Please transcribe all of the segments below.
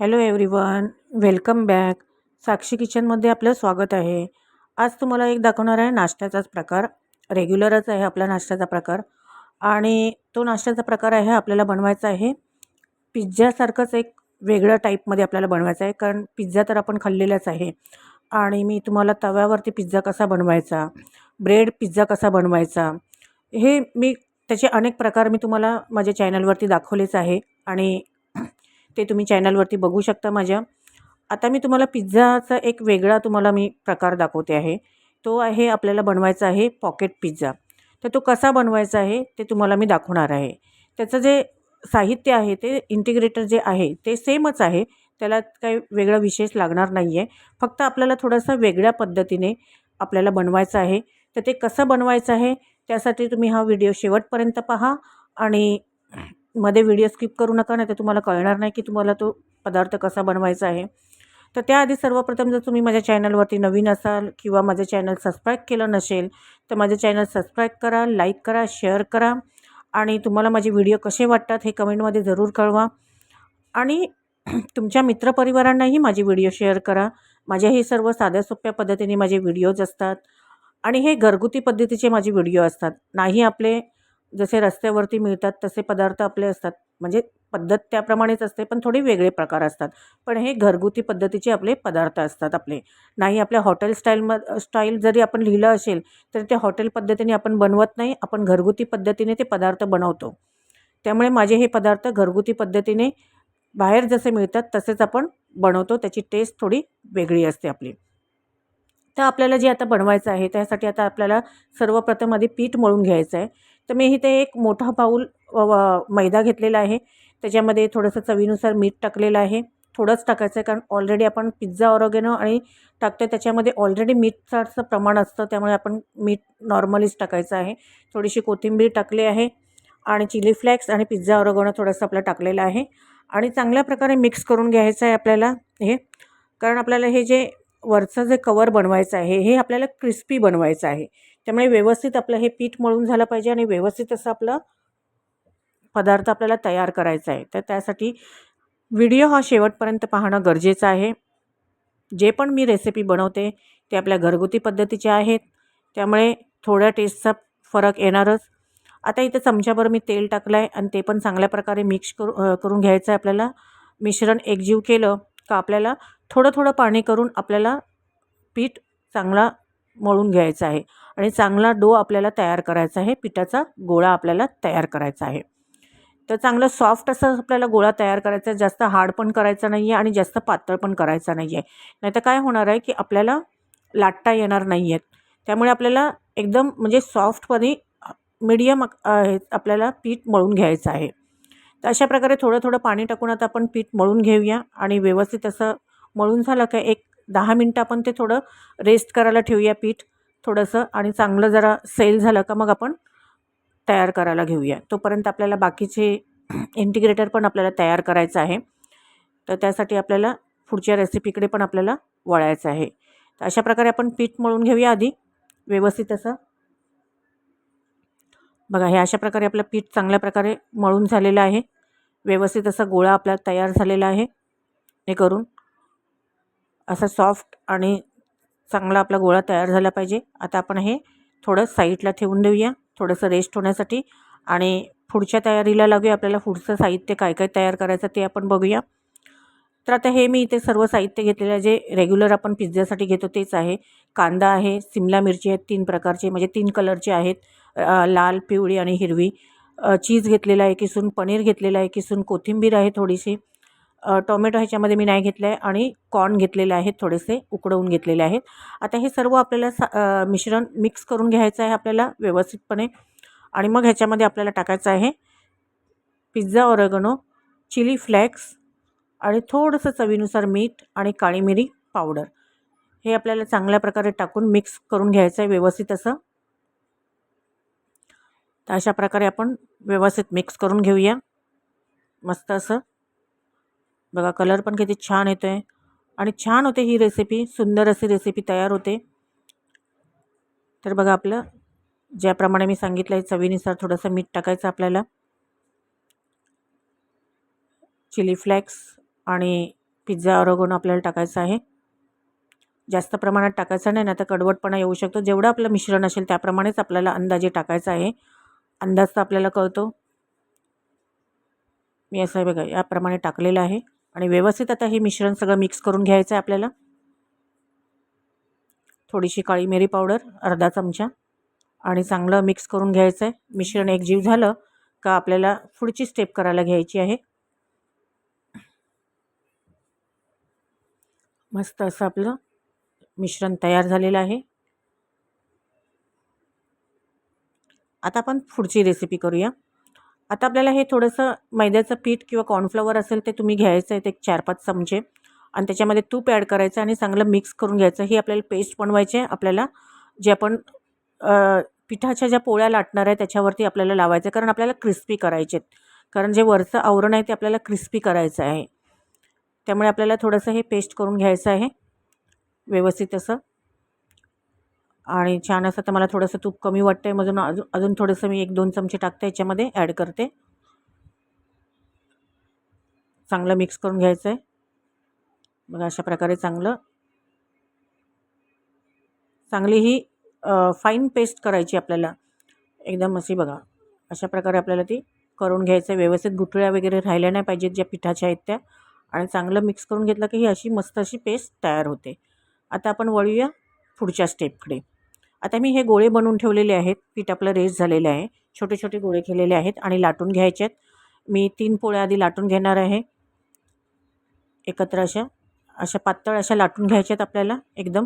Hello everyone welcome back. Sakshi किचनमध्ये आपलं स्वागत आहे. आज तुम्हाला एक दाखवणार आहे नाश्त्याचाच प्रकार. रेग्युलरच आहे आपला नाश्त्याचा प्रकार. आणि तो नाश्त्याचा प्रकार आहे आपल्याला बनवायचा आहे. पिझ्झासारखंच एक वेगळं टाईपमध्ये आपल्याला बनवायचं आहे कारण पिझ्झा तर आपण खाल्लेलाच आहे. आणि मी तुम्हाला तव्यावरती पिझ्झा कसा बनवायचा ब्रेड पिझ्झा कसा बनवायचा हे मी त्याचे अनेक प्रकार मी तुम्हाला माझ्या चॅनलवरती दाखवलेच आहे. आणि ते तुम्ही चॅनलवरती बघू शकता माझ्या. आता मी तुम्हाला पिझ्झाचा एक वेगळा तुम्हाला मी प्रकार दाखवते आहे. तो आहे आपल्याला बनवायचा आहे पॉकेट पिझ्झा तर तो कसा बनवायचा आहे ते तुम्हाला मी दाखवणार आहे. त्याचं जे साहित्य आहे ते इंटिग्रेटर जे आहे ते सेमच आहे. त्याला काही वेगळा विशेष लागणार नाही आहे फक्त आपल्याला थोडंसं वेगळ्या पद्धतीने आपल्याला बनवायचं आहे. तर ते कसं बनवायचं आहे त्यासाठी तुम्ही हा व्हिडिओ शेवटपर्यंत पहा आणि मध्ये व्हिडिओ स्किप करू नका नाही तर तुम्हाला कळणार नाही की तुम्हाला तो पदार्थ कसा बनवायचा आहे. तर त्याआधी सर्वप्रथम जर तुम्ही माझ्या चॅनलवरती नवीन असाल किंवा माझं चॅनल सबस्क्राईब केलं नसेल तर माझं चॅनल सबस्क्राईब करा लाईक करा शेअर करा आणि तुम्हाला माझे व्हिडिओ कसे वाटतात हे कमेंटमध्ये जरूर कळवा. आणि तुमच्या मित्रपरिवारांनाही माझे व्हिडिओ शेअर करा. माझ्या हे सर्व साध्या सोप्या पद्धतीने माझे व्हिडिओज असतात. आणि हे घरगुती पद्धतीचे माझे व्हिडिओ असतात. नाही आपले जसे रस्त्यावरती मिळतात तसे पदार्थ आपले असतात. म्हणजे पद्धत त्याप्रमाणेच असते पण थोडे वेगळे प्रकार असतात. पण हे घरगुती पद्धतीचे आपले पदार्थ असतात आपले. नाही आपल्या हॉटेल स्टाईलम स्टाईल जरी आपण लिहिलं असेल तर ते हॉटेल पद्धतीने आपण बनवत नाही आपण घरगुती पद्धतीने ते पदार्थ बनवतो. त्यामुळे माझे हे पदार्थ घरगुती पद्धतीने बाहेर जसे मिळतात तसेच आपण बनवतो त्याची टेस्ट थोडी वेगळी असते आपली. तर आपल्याला जे आता बनवायचं आहे त्यासाठी आता आपल्याला सर्वप्रथम आधी पीठ मळून घ्यायचं आहे तर मी इथे एक मोठा बाऊल मैदा घेतलेला आहे. त्याच्यामध्ये थोडंसं चवीनुसार मीठ टाकलेलं आहे. थोडंच टाकायचं आहे कारण ऑलरेडी आपण पिझ्झा ऑरोगेनो आणि टाकतो त्याच्यामध्ये ऑलरेडी मीठचं प्रमाण असतं. त्यामुळे आपण मीठ नॉर्मलीच टाकायचं आहे. थोडीशी कोथिंबीर टाकली आहे आणि चिली फ्लेक्स आणि पिझ्झा ऑरोगेनो थोडंसं आपलं टाकलेलं आहे. आणि चांगल्या प्रकारे मिक्स करून घ्यायचं आहे आपल्याला हे. कारण आपल्याला हे जे वरचं जे कवर बनवायचं आहे हे आपल्याला क्रिस्पी बनवायचं आहे. त्यामुळे व्यवस्थित आपलं हे पीठ मळून झालं पाहिजे आणि व्यवस्थित असं आपलं पदार्थ आपल्याला तयार करायचा आहे. तर त्यासाठी व्हिडिओ हा शेवटपर्यंत पाहणं गरजेचं आहे. जे पण मी रेसिपी बनवते ते आपल्या घरगुती पद्धतीचे आहेत. त्यामुळे थोड्या टेस्टचा फरक येणारच. आता इथं चमच्याभर मी तेल टाकलं आहे आणि ते पण चांगल्या प्रकारे मिक्स करू करून घ्यायचं आहे आपल्याला. मिश्रण एकजीव केलं का आपल्याला थोडं थोडं पाणी करून आपल्याला पीठ चांगला मळून घ्यायचा आहे. आणि चांगला डो आपल्याला तयार करायचा आहे. पिठाचा गोळा आपल्याला तयार करायचा आहे. तर चांगलं सॉफ्ट असं आपल्याला गोळा तयार करायचा आहे. जास्त हार्ड पण करायचा नाही आहे आणि जास्त पातळ पण करायचा नाही आहे नाही तर काय होणार आहे की आपल्याला लाटता येणार नाही आहेत त्यामुळे आपल्याला एकदम म्हणजे सॉफ्टपणे मीडियम आपल्याला पीठ मळून घ्यायचं आहे. तर अशा प्रकारे थोडं थोडं पाणी टाकून आता आपण पीठ मळून घेऊया आणि व्यवस्थित असं मळून झालं का एक दहा मिनटं आपण ते थोडं रेस्ट करायला ठेवूया पीठ. थोडंसं आणि चांगलं जरा सेल झालं का मग आपण तयार करायला घेऊया. तोपर्यंत आपल्याला बाकीचे इंटिग्रेटर पण आपल्याला तयार करायचं आहे. तर त्यासाठी आपल्याला पुढच्या रेसिपीकडे पण आपल्याला वळायचं आहे. तर अशा प्रकारे आपण पीठ मळून घेऊया आधी. व्यवस्थित असं. बघा हे अशा प्रकारे आपलं पीठ चांगल्या प्रकारे मळून झालेलं आहे. व्यवस्थित असा गोळा आपला तयार झालेला आहे. हे करून. असा सॉफ्ट आणि चांगला आपला गोळा तयार झाला पाहिजे. आता आपण हे थोडं साईडला ठेवून देऊया. थोडंसं रेस्ट होण्यासाठी. आणि पुढच्या तयारीला लागूया. आपल्याला पुढचं साहित्य काय काय तयार करायचं ते आपण बघूया. तर आता हे मी इथे सर्व साहित्य घेतलेलं आहे. जे रेग्युलर आपण पिझ्झासाठी घेतो तेच आहे. कांदा आहे सिमला मिरची आहेत तीन प्रकारचे. म्हणजे तीन कलरचे आहेत. लाल पिवळी आणि हिरवी. चीज घेतलेला आहे किसून पनीर घेतलेलं आहे किसून कोथिंबीर आहे थोडीशी. टोमॅटो ह्याच्यामध्ये मी नाही घेतलं आहे आणि कॉर्न घेतलेले आहेत थोडेसे उकडवून घेतलेले आहेत. आता हे सर्व आपल्याला सा मिश्रण मिक्स करून घ्यायचं आहे आपल्याला व्यवस्थितपणे आणि मग ह्याच्यामध्ये आपल्याला टाकायचं आहे पिझ्झा ऑरेगनो चिली फ्लेक्स आणि थोडंसं चवीनुसार मीठ आणि काळी मिरी पावडर. हे आपल्याला चांगल्या प्रकारे टाकून मिक्स करून घ्यायचं आहे व्यवस्थित असं. तर अशा प्रकारे आपण व्यवस्थित मिक्स करून घेऊया. मस्त असं. बघा कलर पण किती छान येतो आहे आणि छान होते ही रेसिपी सुंदर अशी रेसिपी तयार होते. तर बघा आपलं ज्याप्रमाणे मी सांगितलं आहे चवीनुसार थोडंसं मीठ टाकायचं आपल्याला. चिली फ्लेक्स आणि पिझ्झा ऑरोगोन आपल्याला टाकायचं आहे. जास्त प्रमाणात टाकायचं नाही ना तर कडवटपणा येऊ शकतो. जेवढं आपलं मिश्रण असेल त्याप्रमाणेच आपल्याला अंदाजे टाकायचं आहे. अंदाज तर आपल्याला कळतो. मी असं आहे बघा याप्रमाणे टाकलेलं आहे. आणि व्यवस्थित आता हे मिश्रण सगळं मिक्स करून घ्यायचं आहे आपल्याला. थोडीशी काळी मिरी पावडर अर्धा चमचा आणि चांगलं मिक्स करून घ्यायचं आहे मिश्रण एकजीव झालं का आपल्याला पुढची स्टेप करायला घ्यायची आहे. मस्त असं आपलं मिश्रण तयार झालेलं आहे. आता आपण पुढची रेसिपी करूया. आता आपल्याला हे थोडंसं मैद्याचं पीठ किंवा कॉर्नफ्लॉवर असेल ते तुम्ही घ्यायचं आहे ते चार पाच चमचे. आणि त्याच्यामध्ये तूप ॲड करायचं आणि चांगलं मिक्स करून घ्यायचं. ही आपल्याला पेस्ट बनवायची आहे. आपल्याला जे आपण पिठाच्या ज्या पोळ्या लाटणार आहे त्याच्यावरती आपल्याला लावायचं आहे. कारण आपल्याला क्रिस्पी करायचे आहेत. कारण जे वरचं आवरण आहे ते आपल्याला क्रिस्पी करायचं आहे. त्यामुळे आपल्याला थोडंसं हे पेस्ट करून घ्यायचं आहे. व्यवस्थित असं. आणि छान असं तर मला थोडंसं तूप कमी वाटतं आहे म्हणून अजून अजून थोडंसं मी एक दोन चमचे टाकते याच्यामध्ये ॲड करते. चांगलं मिक्स करून घ्यायचं आहे बघा अशा प्रकारे चांगलं. चांगली ही फाईन पेस्ट करायची आपल्याला. एकदम अशी बघा अशा प्रकारे आपल्याला ती करून घ्यायचं आहे व्यवस्थित गुठळ्या वगैरे राहिल्या नाही पाहिजेत ज्या पिठाच्या आहेत त्या. आणि चांगलं मिक्स करून घेतलं की ही अशी मस्त अशी पेस्ट तयार होते. आता आपण वळूया पुढच्या स्टेपकडे आता मी हे गोळे बनवून ठेवलेले आहेत. पीठ आपलं रेस झालेले आहे. छोटे छोटे गोळे केलेले आहेत आणि लाटून घ्यायचे आहेत. मी तीन पोळ्या आधी लाटून घेणार आहे. एकत्र अशा अशा पातळ अशा लाटून घ्यायच्या आहेत आपल्याला एकदम.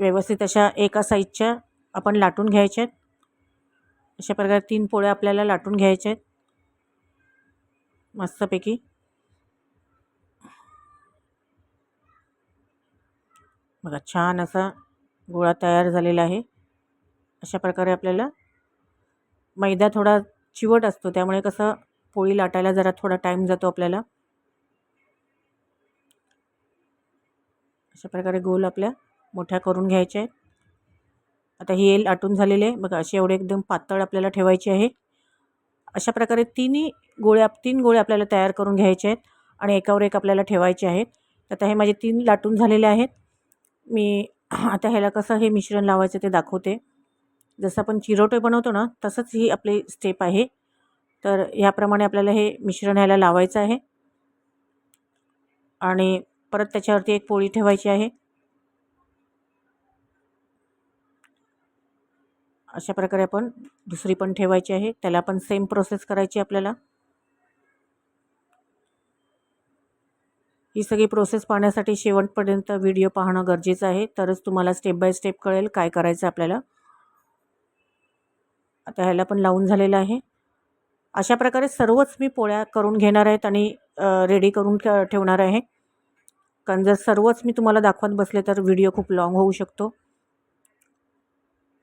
व्यवस्थित अशा एका साईजच्या आपण लाटून घ्यायच्या आहेत. अशा प्रकारे तीन पोळ्या आपल्याला लाटून घ्यायच्या आहेत. मस्तपैकी. बघा छान असा गोळा तयार झालेला आहे. अशा प्रकारे आपल्याला मैदा थोडा चिवट असतो त्यामुळे कसं पोळी लाटायला जरा थोडा टाईम जातो आपल्याला. अशा प्रकारे गोल आपल्या मोठ्या करून घ्यायच्या आहेत. आता ही येल आटून झालेले आहे. बघा अशी एवढे एकदम पातळ आपल्याला ठेवायची आहे. अशा प्रकारे तिन्ही गोळ्या तीन गोळे आपल्याला तयार करून घ्यायचे आहेत आणि एकावर एक आपल्याला ठेवायचे आहेत. आता हे माझे तीन लाटून झालेले आहेत. मी आता ह्याला कसं हे मिश्रण लावायचं ते दाखवते. जसं आपण चिरोटे बनवतो ना तसंच ही आपली स्टेप आहे. तर ह्याप्रमाणे आपल्याला हे मिश्रण ह्याला लावायचं आहे. आणि परत त्याच्यावरती एक पोळी ठेवायची आहे. अशा प्रकारे आपण दुसरी पण ठेवायची आहे. त्याला पण सेम प्रोसेस करायची आपल्याला. ही सगळी प्रोसेस पाहण्यासाठी शेवटपर्यंत व्हिडिओ पाहणं गरजेचं आहे. तरच तुम्हाला स्टेप बाय स्टेप कळेल काय करायचं आपल्याला. आता ह्याला पण लावून झालेलं आहे. अशा प्रकारे सर्वच मी पोळ्या करून घेणार आहेत आणि रेडी करून ठेवणार आहे. कारण जर सर्वच मी तुम्हाला दाखवत बसले तर व्हिडिओ खूप लाँग होऊ शकतो.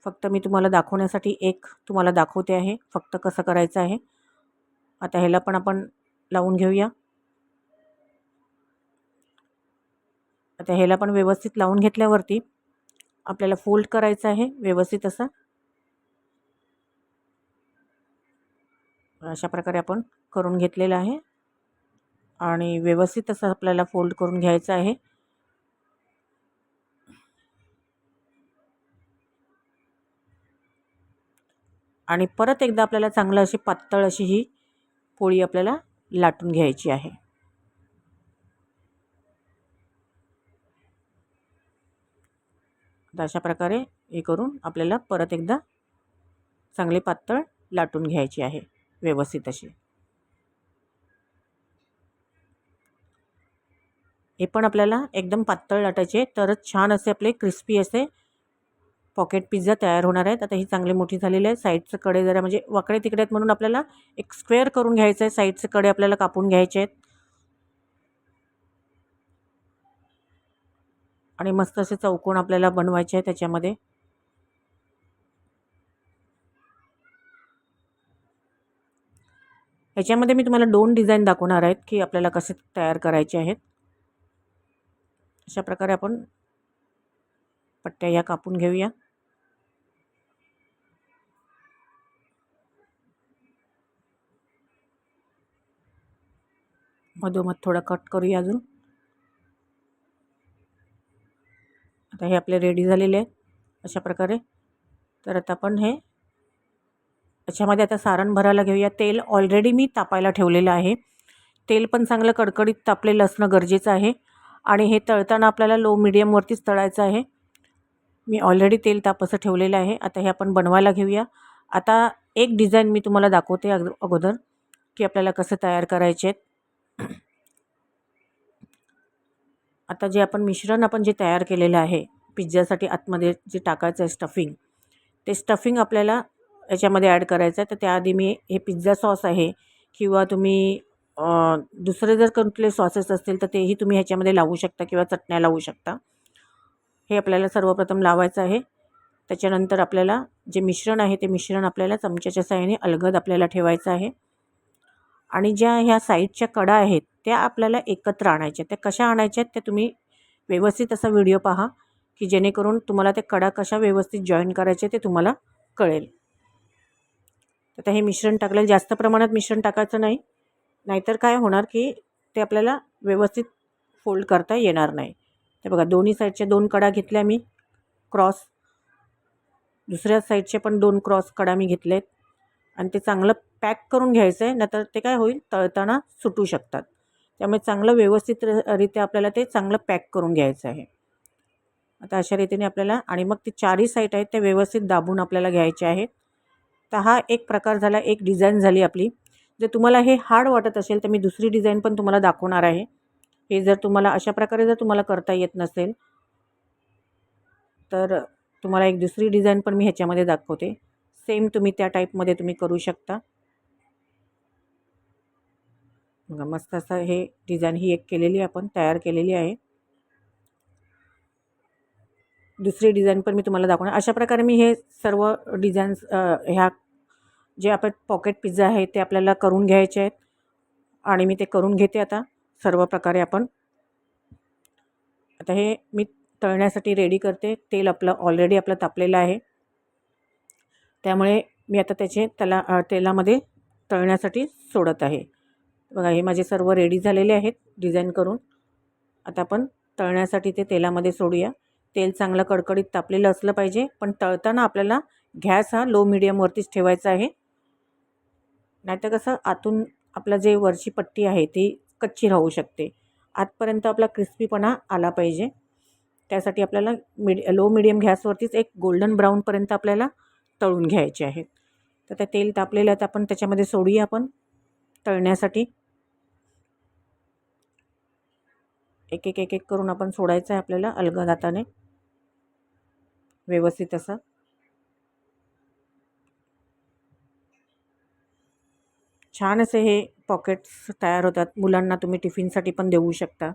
फक्त मी तुम्हाला दाखवण्यासाठी एक तुम्हाला दाखवते आहे. फक्त कसं करायचं आहे. आता ह्याला पण आपण लावून घेऊया. आता ह्याला पण व्यवस्थित लावून घेतल्यावरती आपल्याला फोल्ड करायचं आहे व्यवस्थित असा. अशा प्रकारे आपण करून घेतलेलं आहे. आणि व्यवस्थित असं आपल्याला फोल्ड करून घ्यायचं आहे. आणि परत एकदा आपल्याला चांगलं अशी पातळ अशी ही पोळी आपल्याला लाटून घ्यायची आहे. तर अशा प्रकारे हे करून आपल्याला परत एकदा चांगली पातळ लाटून घ्यायची आहे व्यवस्थित अशी. हे पण आपल्याला एकदम पातळ लाटायचे तरच छान असे आपले क्रिस्पी असे पॉकेट पिझ्झा तयार होणार आहेत. आता ही चांगली मोठी झालेली आहे. साईडचं कडे जरा म्हणजे वाकडे तिकडे आहेत म्हणून आपल्याला एक स्क्वेअर करून घ्यायचं आहे. साईडचे कडे आपल्याला कापून घ्यायचे आहेत. आणि मस्त असे चौकोन आपल्याला बनवायचे आहे त्याच्यामध्ये. ह्याच्यामध्ये मी तुम्हाला दोन डिझाईन दाखवणार आहेत की आपल्याला कसे तयार करायचे आहेत. अशा प्रकारे आपण पट्ट्या या कापून घेऊया. मधोमध थोडा कट करूया अजून. आता हे आपले रेडी झालेले आहेत अशा प्रकारे. तर आता आपण हे याच्यामध्ये आता सारण भरायला घेऊया. तेल ऑलरेडी मी तापायला ठेवलेलं आहे. तेल पण चांगलं कडकडीत तापलेलं असणं गरजेचं आहे. आणि हे तळताना आपल्याला लो मिडियमवरतीच तळायचं आहे. मी ऑलरेडी तेल तापसं ठेवलेलं आहे. आता हे आपण बनवायला घेऊया. आता एक डिझाईन मी तुम्हाला दाखवते अगोदर की आपल्याला कसं तयार करायचे आहेत. आता जे आपण मिश्रण आपण जे तयार केलेलं आहे पिझ्झासाठी आतमध्ये जे टाकायचं आहे स्टफिंग ते स्टफिंग आपल्याला याच्यामध्ये ॲड करायचं आहे. तर त्याआधी मी हे पिझ्झा सॉस आहे किंवा तुम्ही दुसरे जर कुठले सॉसेस असतील तर तेही तुम्ही ह्याच्यामध्ये लावू शकता किंवा चटण्या लावू शकता. हे आपल्याला सर्वप्रथम लावायचं आहे. त्याच्यानंतर आपल्याला जे मिश्रण आहे ते मिश्रण आपल्याला चमच्याच्या साह्याने अलगद आपल्याला ठेवायचं आहे. आणि ज्या ह्या साईडच्या कडा आहेत त्या आपल्याला एकत्र आणायच्या त्या कशा आणायच्या आहेत त्या तुम्ही व्यवस्थित असा व्हिडिओ पहा की जेणेकरून तुम्हाला ते कडा कशा व्यवस्थित जॉईन करायचे ते तुम्हाला कळेल. आता हे मिश्रण टाकलेलं जास्त प्रमाणात मिश्रण टाकायचं नाही. नाहीतर काय होणार की ते आपल्याला व्यवस्थित फोल्ड करता येणार नाही. ते बघा दोन्ही साईडच्या दोन कडा घेतल्या मी क्रॉस. दुसऱ्या साईडचे पण दोन क्रॉस कडा मी घेतलेत. आणि ते चांगलं पॅक करून घ्यायचं आहे नाहीतर ते काय होईल तळताना सुटू शकतात. त्यामुळे चांगलं व्यवस्थित रित्या आपल्याला ते चांगलं पॅक करून घ्यायचं आहे. आता अशा रीतीने आपल्याला आणि मग ते चारही साईट आहेत ते व्यवस्थित दाबून आपल्याला घ्यायचे आहेत. तर हा एक प्रकार झाला एक डिझाईन झाली आपली. जर तुम्हाला हे हार्ड वाटत असेल तर मी दुसरी डिझाईन पण तुम्हाला दाखवणार आहे. हे जर तुम्हाला अशा प्रकारे जर तुम्हाला करता येत नसेल तर तुम्हाला एक दुसरी डिझाईन पण मी ह्याच्यामध्ये दाखवते. सेम तुम्ही त्या टाईपमध्ये तुम्ही करू शकता. बघा मस्त असं हे डिझाईन ही एक केलेली आपण तयार केलेली आहे. दुसरी डिझाईन पण मी तुम्हाला दाखवणार. अशा प्रकारे मी हे सर्व डिझाईन्स ह्या जे आपण पॉकेट पिझ्झा आहे ते आपल्याला करून घ्यायचे आहेत. आणि मी ते करून घेते आता. सर्व प्रकारे आपण. आता हे मी तळण्यासाठी रेडी करते. तेल आपलं ऑलरेडी आपलं तापलेलं आहे. त्यामुळे मी आता त्याचे त्याला तेलामध्ये तळण्यासाठी सोडत आहे. बघा हे माझे सर्व रेडी झालेले आहेत डिझाईन करून. आता आपण तळण्यासाठी ते तेलामध्ये सोडूया. तेल चांगलं कडकडीत तापलेलं असलं पाहिजे पण तळताना आपल्याला गॅस हा लो मिडियमवरतीच ठेवायचा आहे. नाहीतर कसं आतून आपलं जे वरची पट्टी आहे ती कच्ची राहू शकते. आतपर्यंत आपला क्रिस्पीपणा आला पाहिजे. त्यासाठी आपल्याला मिड लो मिडियम गॅसवरतीच एक गोल्डन ब्राऊनपर्यंत आपल्याला तळून घ्यायचे आहेत तर त्या तेल तापलेलं तर आपण त्याच्यामध्ये सोडूया आपण तळण्यासाठी. एक एक एक एक करून आपण सोडायचं आहे आपल्याला अलगद हाताने. व्यवस्थित असं. छान असे हे पॉकेट्स तयार होतात. मुलांना तुम्ही टिफिनसाठी पण देऊ शकता.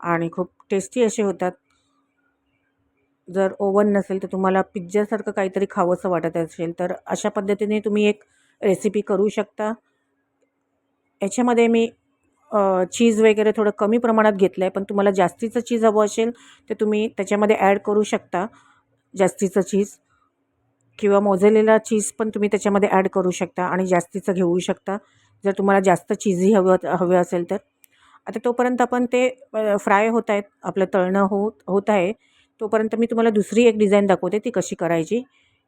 आणि खूप टेस्टी असे होतात. जर ओवन नसेल तर तुम्हाला पिझ्झासारखं काहीतरी खावंसं वाटत असेल तर अशा पद्धतीने तुम्ही एक रेसिपी करू शकता. याच्यामध्ये मी चीज वगैरे थोडं कमी प्रमाणात घेतलं आहे पण तुम्हाला जास्तीचं चीज हवं असेल तर तुम्ही त्याच्यामध्ये ॲड करू शकता जास्तीचं चीज किंवा मोजलेला चीज पण तुम्ही त्याच्यामध्ये ॲड करू शकता आणि जास्तीचं घेऊ शकता. जर तुम्हाला जास्त चीजही हवं हवे असेल तर. आता तोपर्यंत आपण ते फ्राय होत आहेत आपलं तळणं होत होत आहे. तोपर्यंत मी तुम्हाला दुसरी एक डिझाईन दाखवते ती कशी करायची.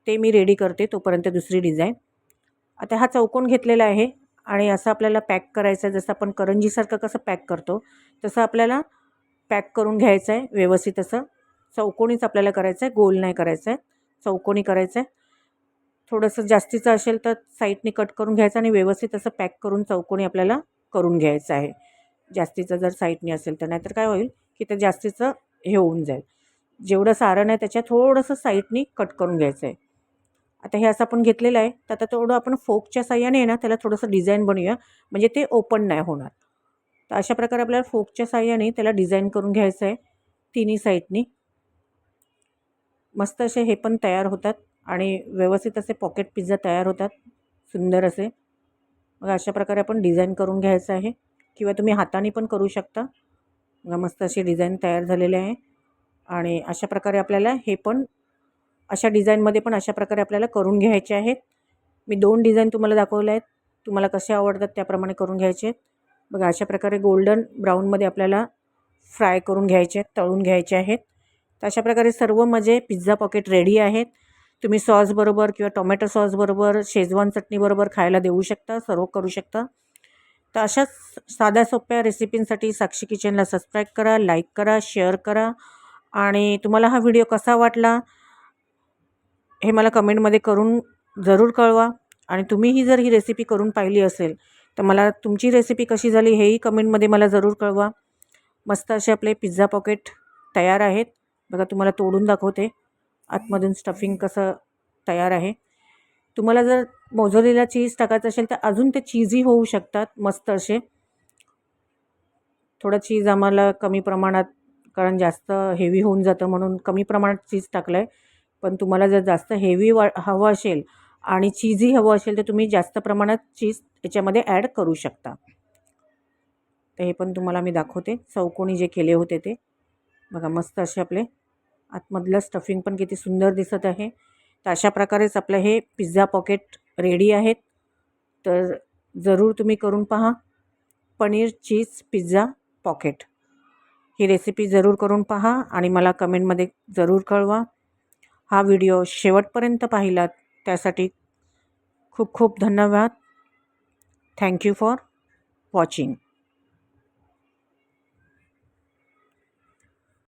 ते मी रेडी करते तोपर्यंत दुसरी डिझाईन आता हा चौकोन घेतलेला आहे. आणि असं आपल्याला पॅक करायचं आहे जसं आपण करंजीसारखं कसं पॅक करतो तसं आपल्याला पॅक करून घ्यायचं आहे व्यवस्थित असं. चौकोनीच आपल्याला करायचं आहे गोल नाही करायचं आहे. चौकोनी करायचं आहे. थोडंसं जास्तीचं असेल तर साईडने कट करून घ्यायचं आणि व्यवस्थित असं पॅक करून चौकोनी आपल्याला करून घ्यायचं आहे. जास्तीचं जर साईडने असेल तर नाहीतर काय होईल की ते जास्तीचं हे होऊन जाईल. जेवढं सारण आहे त्याच्या थोडंसं साईडनी कट करून घ्यायचं आहे. आता हे असं आपण घेतलेलं आहे. तर आता थोडं आपण फोकच्या साह्याने आहे ना त्याला थोडंसं डिझाईन बनवूया. म्हणजे ते ओपन नाही होणार. तर अशा प्रकारे आपल्याला फोकच्या साह्याने त्याला डिझाईन करून घ्यायचं आहे. तिन्ही साईडनी मस्त असे हे पण तयार होतात. आणि व्यवस्थित असे पॉकेट पिझ्झा तयार होतात. सुंदर असे. मग अशा प्रकारे आपण डिझाईन करून घ्यायचं आहे. किंवा तुम्ही हाताने पण करू शकता. मग मस्त अशी डिझाईन तयार झालेली आहे. आणि अशा प्रकारे आपल्याला हे पण अशा डिझाईनमध्ये पण अशा प्रकारे आपल्याला करून घ्यायचे आहेत. मी दोन डिझाईन तुम्हाला दाखवल्या आहेत. तुम्हाला कसे आवडतात त्याप्रमाणे करून घ्यायचे आहेत. बघा अशा प्रकारे गोल्डन ब्राऊनमध्ये आपल्याला फ्राय करून घ्यायचे आहेत तळून घ्यायचे आहेत. तर अशा प्रकारे सर्व माझे पिझ्झा पॉकेट रेडी आहेत. तुम्ही सॉसबरोबर किंवा टोमॅटो सॉसबरोबर शेजवान चटणीबरोबर खायला देऊ शकता सर्व करू शकता. तर अशाच साध्या सोप्या रेसिपींसाठी साक्षी किचनला सबस्क्राईब करा लाईक करा शेअर करा. आणि तुम्हाला हा व्हिडिओ कसा वाटला? हे मला कमेंटमध्ये करून जरूर कळवा. आणि तुम्हीही जर ही रेसिपी करून पाहिली असेल तर मला तुमची रेसिपी कशी झाली हेही कमेंटमध्ये मला जरूर कळवा. मस्त असे आपले पिझ्झा पॉकेट तयार आहेत. बघा तुम्हाला तोडून दाखवते. आतमधून स्टफिंग कसं तयार आहे. तुम्हाला जर मोझरेला चीज टाकायचं असेल तर अजून ते चीजही होऊ शकतात. मस्त असे. थोडं चीज आम्हाला कमी प्रमाणात कारण जास्त हेवी होऊन जातं म्हणून कमी प्रमाणात चीज टाकलं आहे पण तुम्हाला जर जास्त हेवी वा हवं असेल आणि चीजही हवं असेल तर तुम्ही जास्त प्रमाणात चीज याच्यामध्ये ॲड करू शकता. तर हे पण तुम्हाला मी दाखवते. चौकोनी जे केले होते ते. बघा मस्त असे आपले आतमधलं स्टफिंग पण किती सुंदर दिसत आहे. तर अशा प्रकारेच आपलं हे पिझ्झा पॉकेट रेडी आहेत. तर जरूर तुम्ही करून पहा. पनीर चीज पिझ्झा पॉकेट ही रेसिपी जरूर करून पहा आणि मला कमेंटमध्ये जरूर कळवा. हा व्हिडिओ शेवटपर्यंत पाहिलात त्यासाठी खूप खूप धन्यवाद. Thank you for watching